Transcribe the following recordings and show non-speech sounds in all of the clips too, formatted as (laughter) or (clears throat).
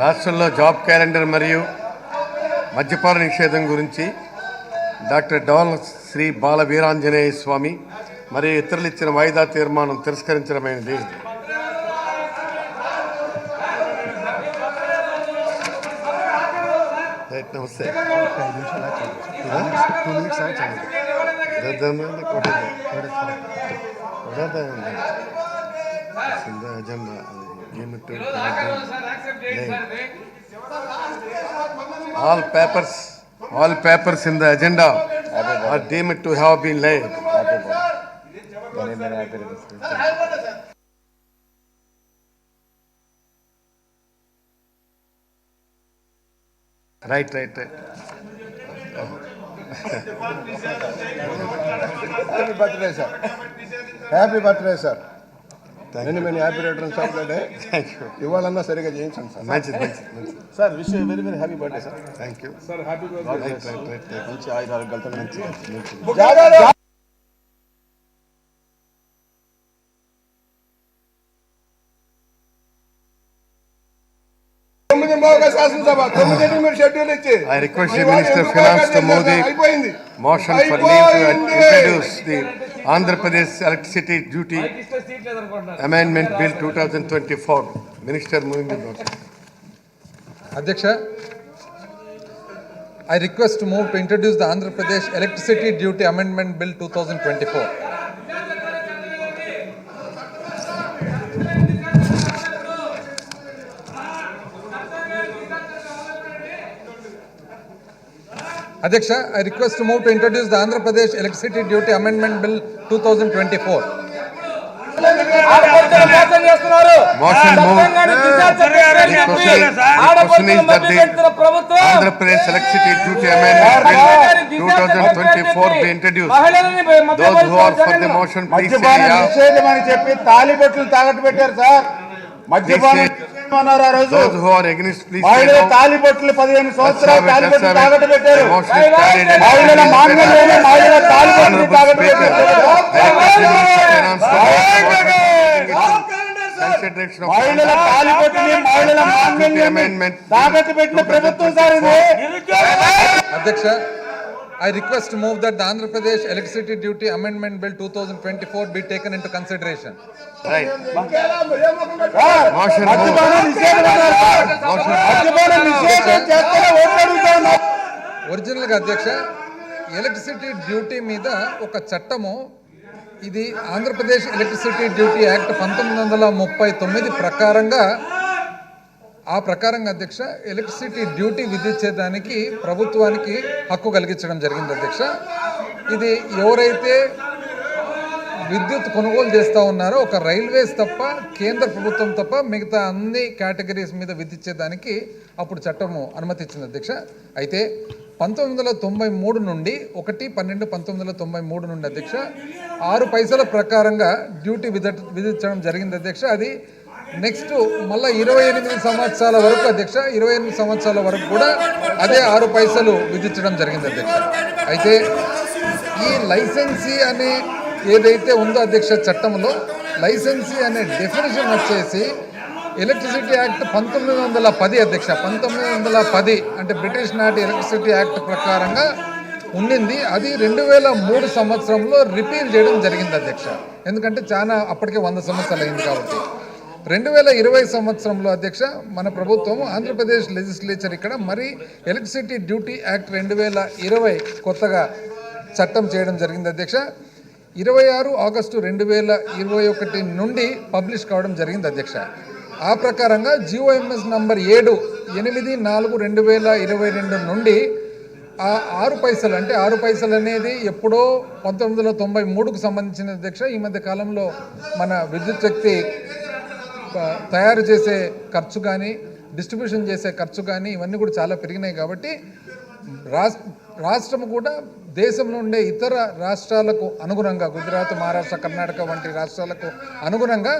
రాష్ట్రంలో job calendar మరియు మద్యపాన నిషేధం గురించి డాక్టర్ డోల్ శ్రీ బాల వీరాంజనేయ స్వామి మరియు ఇతరులు ఇచ్చిన వాయిదా తీర్మానం తిరస్కరించడమైనది. నమస్తే. Two minutes All papers, all papers in the agenda are deemed to have been laid. Right, right, right. Happy birthday sir happy birthday sir many many happy returns of the day ఇవాళన్నా సరిగా చేయించండి sir మంచిది sir wish very very happy birthday sir thank you sir happy right మంచి ఆయుర ఆరోగ్యాలతో మంచి మంచిది తొమ్మిది మోగ శాసనసభ తొమ్మిది మీరు షెడ్యూల్ ఇచ్చి I request the Minister of Finance to move the అయిపోయింది motion for leave to introduce the Andhra Pradesh Electricity Duty Amendment Bill 2024. Minister moving the motion. అధ్యక్ష I request move to introduce the Andhra Pradesh electricity duty amendment bill two thousand twenty four అధ్యక్ష I request move to introduce the Andhra Pradesh electricity duty amendment bill two thousand twenty four Pradesh Electricity Duty Amendment Bill 2024 be introduced. Those who are for the motion, please say మద్యపాన yeah. నిషేధం అని చెప్పి తాలిబొట్లు తాకట్టు పెట్టారు sir మద్యపానం అన్నారు ఆ రోజు Those who are against, please say మహిళల. తాలిబొట్లు పదిహేను సంవత్సరాలు Let's have it, let's తాలిబొట్లు have it. తాకట్టు పెట్టారు carried and- మహిళల మాంగళ్యంలో మహిళల తాలిబొట్లు Honorable తాకట్టు Speaker, పెట్టారు I request the Minister of Finance to move the motion consideration of మహిళల తాలిబొట్టుని మహిళల Amendment తాకట్టు పెట్టిన ప్రభుత్వం సార్ ఇది అధ్యక్ష I request move that the Andhra Pradesh electricity duty amendment bill two thousand twenty four be taken into consideration Right. Motion ఉన్నారు. ఒరిజినల్గా అధ్యక్ష ఎలక్ట్రిసిటీ డ్యూటీ మీద ఒక చట్టము ఇది ఆంధ్రప్రదేశ్ ఎలక్ట్రిసిటీ డ్యూటీ యాక్ట్ పంతొమ్మిది వందల ముప్పై తొమ్మిది ప్రకారంగా ఆ ప్రకారంగా అధ్యక్ష ఎలక్ట్రిసిటీ డ్యూటీ విధించేదానికి ప్రభుత్వానికి హక్కు కలిగించడం జరిగింది అధ్యక్ష. ఇది ఎవరైతే విద్యుత్ కొనుగోలు చేస్తూ ఉన్నారో ఒక రైల్వేస్ తప్ప కేంద్ర ప్రభుత్వం తప్ప మిగతా అన్ని కేటగిరీస్ మీద విధించేదానికి అప్పుడు చట్టము అనుమతించింది అధ్యక్ష. అయితే పంతొమ్మిది వందల తొంభై మూడు నుండి ఒకటి పన్నెండు పంతొమ్మిది వందల తొంభై మూడు నుండి అధ్యక్ష ఆరు పైసల ప్రకారంగా డ్యూటీ విధ విధించడం జరిగింది అధ్యక్ష. అది నెక్స్ట్ మళ్ళీ ఇరవై ఎనిమిది సంవత్సరాల వరకు అధ్యక్ష ఇరవై ఎనిమిది సంవత్సరాల వరకు కూడా అదే ఆరు పైసలు విధించడం జరిగింది అధ్యక్ష. అయితే ఈ లైసెన్సీ అనే ఏదైతే ఉందో అధ్యక్ష చట్టంలో లైసెన్సీ అనే డెఫినేషన్ వచ్చేసి ఎలక్ట్రిసిటీ యాక్ట్ పంతొమ్మిది వందల పది అధ్యక్ష పంతొమ్మిది వందల పది అంటే బ్రిటిష్ నాటి ఎలక్ట్రిసిటీ యాక్ట్ ప్రకారంగా ఉండింది అది రెండు వేల మూడు సంవత్సరంలో రిపీల్ చేయడం జరిగింది అధ్యక్ష. ఎందుకంటే చాలా అప్పటికే వంద సంవత్సరాలు అయింది కాబట్టి. రెండు వేల ఇరవై సంవత్సరంలో అధ్యక్ష మన ప్రభుత్వం ఆంధ్రప్రదేశ్ లెజిస్లేచర్ ఇక్కడ మరి ఎలక్ట్రిసిటీ డ్యూటీ యాక్ట్ రెండు వేల ఇరవై కొత్తగా చట్టం చేయడం జరిగింది అధ్యక్ష. ఇరవై ఆరు ఆగస్టు రెండు వేల ఇరవై ఒకటి నుండి పబ్లిష్ కావడం జరిగింది అధ్యక్ష. ఆ ప్రకారంగా జిఓఎంఎస్ నంబర్ ఏడు ఎనిమిది నాలుగు రెండు వేల ఇరవై రెండు నుండి ఆ ఆరు పైసలు అంటే ఆరు పైసలు అనేది ఎప్పుడో పంతొమ్మిది వందల తొంభై మూడుకు సంబంధించిన అధ్యక్ష. ఈ మధ్య కాలంలో మన విద్యుత్ శక్తి తయారు చేసే ఖర్చు కానీ డిస్ట్రిబ్యూషన్ చేసే ఖర్చు కానీ ఇవన్నీ కూడా చాలా పెరిగినాయి కాబట్టి రాష్ట్రం కూడా దేశంలో ఉండే ఇతర రాష్ట్రాలకు అనుగుణంగా గుజరాత్ మహారాష్ట్ర కర్ణాటక వంటి రాష్ట్రాలకు అనుగుణంగా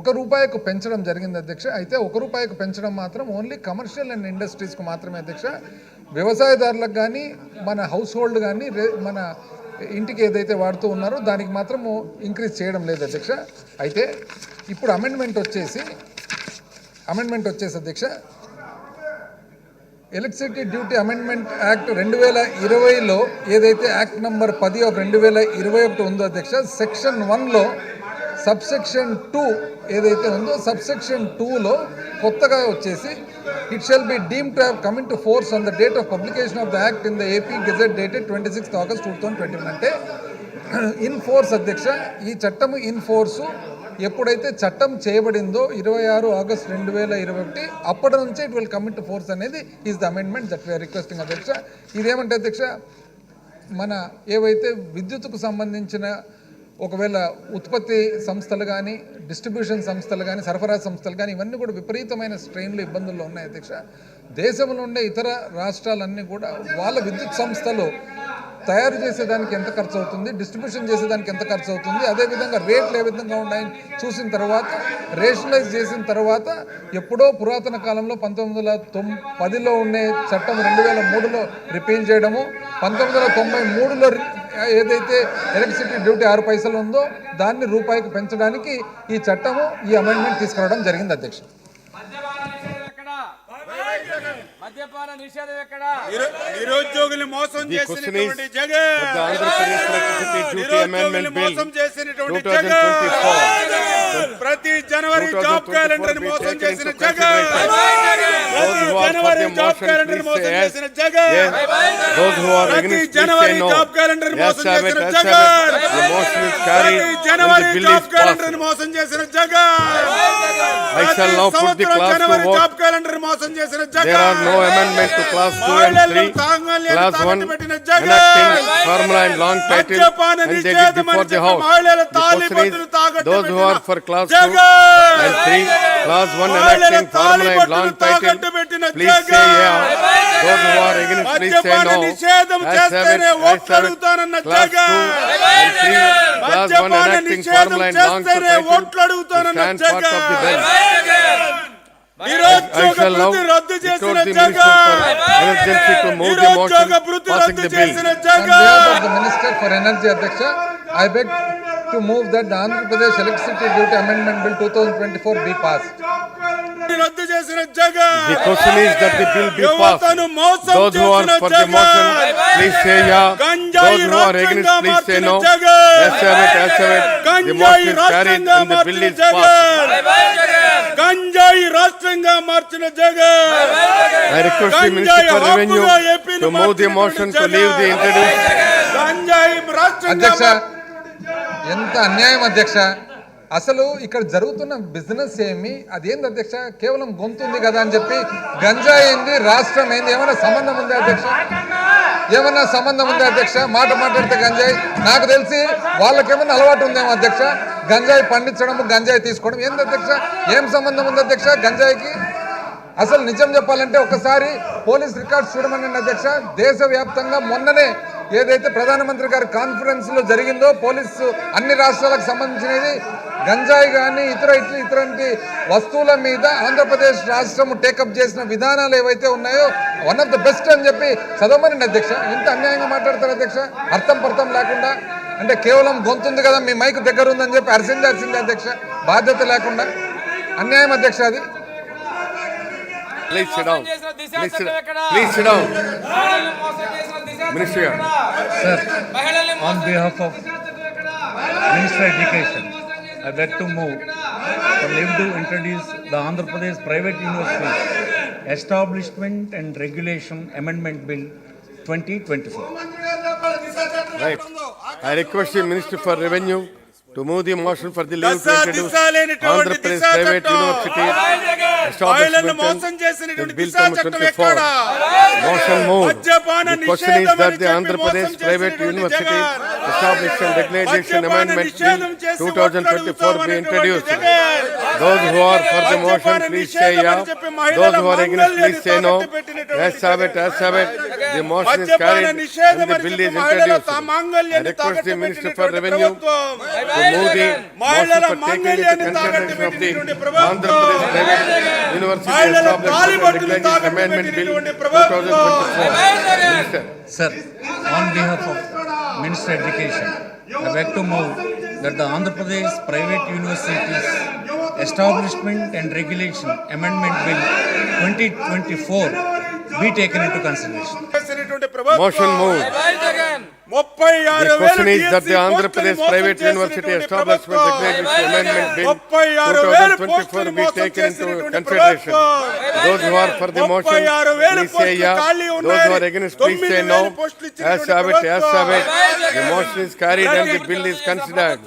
ఒక రూపాయికు పెంచడం జరిగింది అధ్యక్ష. అయితే ఒక రూపాయికు పెంచడం మాత్రం ఓన్లీ కమర్షియల్ అండ్ ఇండస్ట్రీస్కి మాత్రమే అధ్యక్ష. వ్యవసాయదారులకు కానీ మన హౌస్ హోల్డ్ కానీ మన ఇంటికి ఏదైతే వాడుతూ ఉన్నారో దానికి మాత్రము ఇంక్రీజ్ చేయడం లేదు అధ్యక్ష. అయితే ఇప్పుడు అమెండ్మెంట్ వచ్చేసి అమెండ్మెంట్ వచ్చేసి అధ్యక్ష ఎలక్ట్రిసిటీ డ్యూటీ అమెండ్మెంట్ యాక్ట్ రెండు వేల ఇరవైలో ఏదైతే యాక్ట్ నంబర్ పది ఆఫ్ రెండు వేల ఇరవై ఒకటి ఉందో అధ్యక్ష సెక్షన్ వన్లో సబ్సెక్షన్ టూ ఏదైతే ఉందో సబ్సెక్షన్ టూలో కొత్తగా వచ్చేసి it shall be deem to have coming to force on the date of publication of the act in the AP gazette dated twenty sixth August two thousand twenty one అంటే (clears throat) in force అధ్యక్ష ఈ చట్టము in force ఎప్పుడైతే చట్టం చేయబడిందో ఇరవై ఆరు August రెండు వేల ఇరవై ఒకటి అప్పటి నుంచే it will commit to force అనేది is the amendment that we are requesting అధ్యక్ష. ఇదేమంటే అధ్యక్ష మన ఏవైతే విద్యుత్కు సంబంధించిన ఒకవేళ ఉత్పత్తి సంస్థలు కానీ డిస్ట్రిబ్యూషన్ సంస్థలు కానీ సరఫరా సంస్థలు కానీ ఇవన్నీ కూడా విపరీతమైన స్ట్రెయిన్లు ఇబ్బందుల్లో ఉన్నాయి అధ్యక్ష. దేశంలో ఉండే ఇతర రాష్ట్రాలన్నీ కూడా వాళ్ళ విద్యుత్ సంస్థలు తయారు చేసేదానికి ఎంత ఖర్చు అవుతుంది డిస్ట్రిబ్యూషన్ చేసేదానికి ఎంత ఖర్చు అవుతుంది అదేవిధంగా రేట్లు ఏ విధంగా ఉన్నాయని చూసిన తర్వాత రేషనలైజ్ చేసిన తర్వాత ఎప్పుడో పురాతన కాలంలో పంతొమ్మిది వందల తొమ్ పదిలో ఉండే చట్టం రెండు వేల మూడులో రిపీల్ చేయడము పంతొమ్మిది వందల తొంభై మూడులో ఏదైతే ఎలక్ట్రిసిటీ డ్యూటీ ఆరు పైసలు ఉందో దాన్ని రూపాయికి పెంచడానికి ఈ చట్టము ఈ అమెండ్మెంట్ తీసుకురావడం జరిగింది అధ్యక్ష. మద్యపాన నిషేధం ఎక్కడ నిరు- నిరుద్యోగుల్ని మోసం చేసినటువంటి జగన్ మోసం చేసినటువంటి 2024 జగన్ ప్రతి జనవరి జాబ్ 2024 క్యాలెండర్ మోసం చేసిన జగన్ జనవరి జాబ్ క్యాలెండర్ మోసం. చేసిన జగన్ ప్రతి జనవరి. జాబ్ క్యాలెండర్ మోసం చేసిన జగన్ ప్రతి జనవరి జాబ్ క్యాలెండర్. మోసం చేసిన Jagan shall now put the class to Jagan There are no amendment to class 2 and 3. Class 1 enacting formula and long title and they did before the house. The question is, those who are for class 2 Jagan and 3, class 1 మహిళల enacting formula and long title, please say yeah. Those who are against, please say no. As have it, as have it. Class 2 Jagan and 3, class 1 మద్యపాన enacting నిషేధం formula and long title, stand part of the. I నిరుద్యోగ shall now వృత్తి రద్దు request చేసిన the Minister Jagan for Emergency to move the motion నిరుద్యోగ వృత్తి passing రద్దు the bill. చేసిన On behalf Jagan of the Minister for Energy, Adyaksha, I beg to move that the Andhra Pradesh Electricity Duty Amendment Bill 2024 be passed. రద్దు చేసిన Jagan The question is that the bill be యువతను passed. మోసం Those who are చేసిన for the motion, Jagan please say yeah. గంజాయి Those who are against, రాష్ట్రంగా please say మార్చిన no. Jagan Yes, have it, yes, have it. The గంజాయి రాష్ట్రంగా మార్చిన జగన్. ఎంత అన్యాయం అధ్యక్ష? అసలు ఇక్కడ జరుగుతున్న బిజినెస్ ఏమి? అదేంది అధ్యక్ష? కేవలం గొంతుంది కదా అని చెప్పి గంజా ఏంది? రాష్ట్రం ఏంది? ఏమైనా సంబంధం ఉందా అధ్యక్ష? ఏమన్నా సంబంధం ఉందా అధ్యక్ష? మాట మాట్లాడితే గంజాయి. నాకు తెలిసి వాళ్ళకేమన్నా అలవాటు ఉందేమో అధ్యక్ష? గంజాయి పండించడం గంజాయి తీసుకోవడం. ఏంది అధ్యక్ష? ఏం సంబంధం ఉంది అధ్యక్ష గంజాయికి? అసలు నిజం చెప్పాలంటే ఒకసారి పోలీస్ రికార్డ్స్ చూడమని అధ్యక్ష దేశవ్యాప్తంగా మొన్ననే ఏదైతే ప్రధానమంత్రి గారి కాన్ఫరెన్స్లో జరిగిందో పోలీసు అన్ని రాష్ట్రాలకు సంబంధించినది గంజాయి కానీ ఇతర ఇతర ఇతరంటి వస్తువుల మీద ఆంధ్రప్రదేశ్ రాష్ట్రం టేకప్ చేసిన విధానాలు ఏవైతే ఉన్నాయో వన్ ఆఫ్ ద బెస్ట్ అని చెప్పి చదవమని అధ్యక్ష. ఎంత అన్యాయంగా మాట్లాడతారు అధ్యక్ష? అర్థం పర్థం లేకుండా. అంటే కేవలం గొంతుంది కదా మీ మైక్ దగ్గర ఉందని చెప్పి అరిసిందాల్సిందే అధ్యక్ష. బాధ్యత లేకుండా. అన్యాయం అధ్యక్ష అది. Sit, చట్టం ఎక్కడ? please sit down. మహిళల్ని Uh, that to move for live to introduce the Andhra Pradesh Private University Establishment and Regulation Amendment Bill 2024. Right. I request the Minister for Revenue to move the motion for the leave to introduce Disha లేనిటువంటి Andhra Pradesh Disha Private చట్టం. University మహిళలను establishment మోసం చేసినటువంటి దిశా చట్టం 24. ఎక్కడ Motion moved. మద్యపాన The question is నిషేధం that అని the చెప్పి Andhra మోసం Pradesh Private చేసినటువంటి University జగన్. Establishment Regulation మద్యపాన Amendment నిషేధం Bill చేసి 2024 be introduced. Jagan. Those who are for the motion, మద్యపాన please say నిషేధం yeah. అని చెప్పి మహిళల Those who are against, మంగళ్యాన్ని please say no. తాకట్టు పెట్టినటువంటి Yes, have it, yes, have it. The motion is మద్యపాన carried and the నిషేధమని bill చెప్పి is మహిళల introduced. తా I మాంగళ్యాన్ని request the తాకట్టు Minister for పెట్టినటువంటి Revenue ప్రభుత్వం. to move the మహిళల motion for taking మాంగళ్యాన్ని into తాకట్టు consideration of the పెట్టినటువంటి ప్రభుత్వం. Andhra Pradesh Private University మహిళల Establishment తాలిబొట్టును Regulations తాకట్టు Amendment Bill పెట్టినటువంటి ప్రభుత్వం. 2024. Minister. Sir, on behalf of Minister Education, I beg to move that the Andhra Pradesh Private Universities Establishment and Regulation Amendment Bill 2024 be taken into consideration. చేసినటువంటి ప్రభుత్వం. Motion moved. జై జగన్ ముప్పై ఆరు The వేల question is that the DSC Andhra పోస్టులను Pradesh మోసం Private University చేసినటువంటి Establishment ప్రభుత్వం. Regulations Amendment Bill ముప్పై ఆరు వేల 2024 పోస్టులు be మోసం taken into చేసినటువంటి consideration. ప్రభుత్వం. Those who are for the motion, ముప్పై ఆరు వేల please say పోస్టులు yeah. ఖాళీ Those ఉన్నాయి. who are against, please say తొమ్మిది no. వేల పోస్టులు As ఇచ్చినటువంటి have it, as have it. ప్రభుత్వం. The motion is carried and the bill is considered.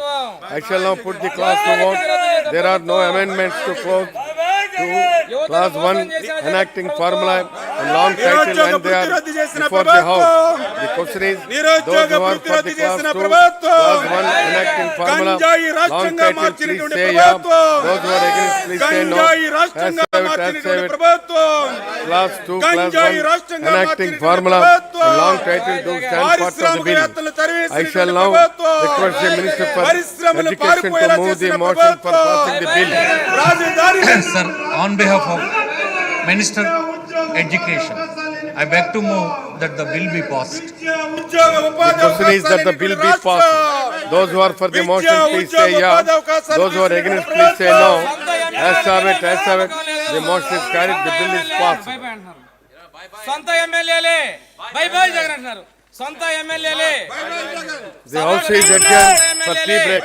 I shall now put the clause to vote. There are no amendments to close to clause one enacting formula and long title when they are before the House. The question is, those who are for the class 2, class 1 enacting formula, long title please say yeah, those who are against please say no, as saved, as saved, class 2, class 1 enacting formula, and long title do stand part of the bill. I shall now request the Minister for Education to move the motion for passing the bill. Sir, on behalf of Minister Education, I beg to move that the bill be passed. ఉద్యోగ ఉపాధి The question is that the bill be అవకాశాలు passed. Those who are for the motion, విద్యా, please say ఉద్యోగ, yeah. ఉపాధి అవకాశాలు Those who are against, please say no. As have it, as have it. The motion is carried, the bill is passed. Bye bye అంటున్నారు సొంత ఎమ్మెల్యేలే by by Jagan అంటున్నారు సొంత ఎమ్మెల్యేలే The house is adjourned for tea break.